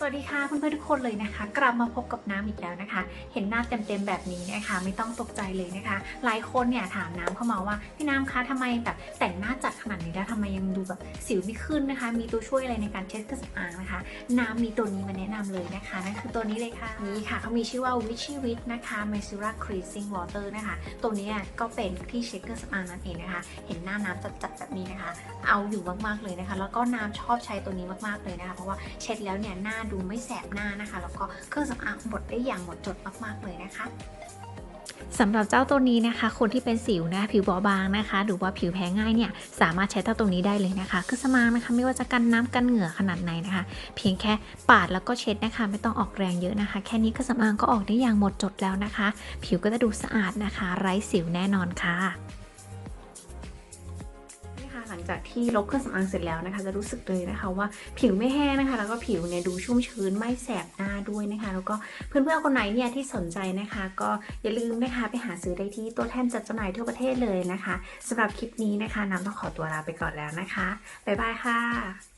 สวัสดีค่ะเพื่อนๆทุกคนเลยนะคะ กลับมาพบกับน้ำอีกแล้วนะคะ เห็นหน้าเต็มๆแบบนี้นะคะ ไม่ต้องตกใจเลยนะคะ หลายคนเนี่ยถามน้ำเข้ามาว่าพี่น้ำคะทำไมแบบแต่งหน้าจัดขนาดนี้แล้วทำไมยังดูแบบสิวไม่ขึ้นนะคะ มีตัวช่วยอะไรในการเช็ดเครื่องสำอางนะคะ น้ำมีตัวนี้มาแนะนำเลยนะคะนั่นคือตัวนี้เลยค่ะนี่ค่ะเขามีชื่อว่า Witchy Wit นะคะ m e s u r a Cleansing Water นะคะ ตัวนี้ก็เป็นที่เช็ดเครื่องสำอางนั่นเองนะคะ เห็นหน้าน้ำจัดๆแบบนี้นะคะ เอาอยู่มากๆเลยนะคะ แล้วก็น้ำชอบใช้ตัวนี้มากๆเลยนะคะ เพราะว่าเช็ดแล้วเนี่ยหน้าดูไม่แสบหน้านะคะ แล้วก็เครื่องสำอางหมดได้อย่างหมดจดมากๆเลยนะคะสำหรับเจ้าตัวนี้นะคะ คนที่เป็นสิวนะผิวบอบบางนะคะ หรือว่าผิวแพ้ง่ายเนี่ยสามารถใช้เจ้าตัวนี้ได้เลยนะคะ คือสมางนะคะไม่ว่าจะกันน้ำกันเหงื่อขนาดไหนนะคะ เพียงแค่ปาดแล้วก็เช็ดนะคะ ไม่ต้องออกแรงเยอะนะคะ แค่นี้เครื่องสำอางก็ออกได้อย่างหมดจดแล้วนะคะ ผิวก็จะดูสะอาดนะคะ ไร้สิวแน่นอนค่ะนี่ค่ะ หลังจากที่ลบเครื่องสำอางเสร็จแล้วนะคะ จะรู้สึกเลยนะคะว่าผิวไม่แห้งนะคะ แล้วก็ผิวเนี่ยดูชุ่มชื้นไม่แสบหน้าด้วยนะคะ แล้วก็เพื่อนๆคนไหนเนี่ยที่สนใจนะคะ ก็อย่าลืมนะคะไปหาซื้อได้ที่ตัวแทนจัดจำหน่ายทั่วประเทศเลยนะคะสำหรับคลิปนี้นะคะน้ำต้องขอตัวลาไปก่อนแล้วนะคะบ๊ายบายค่ะ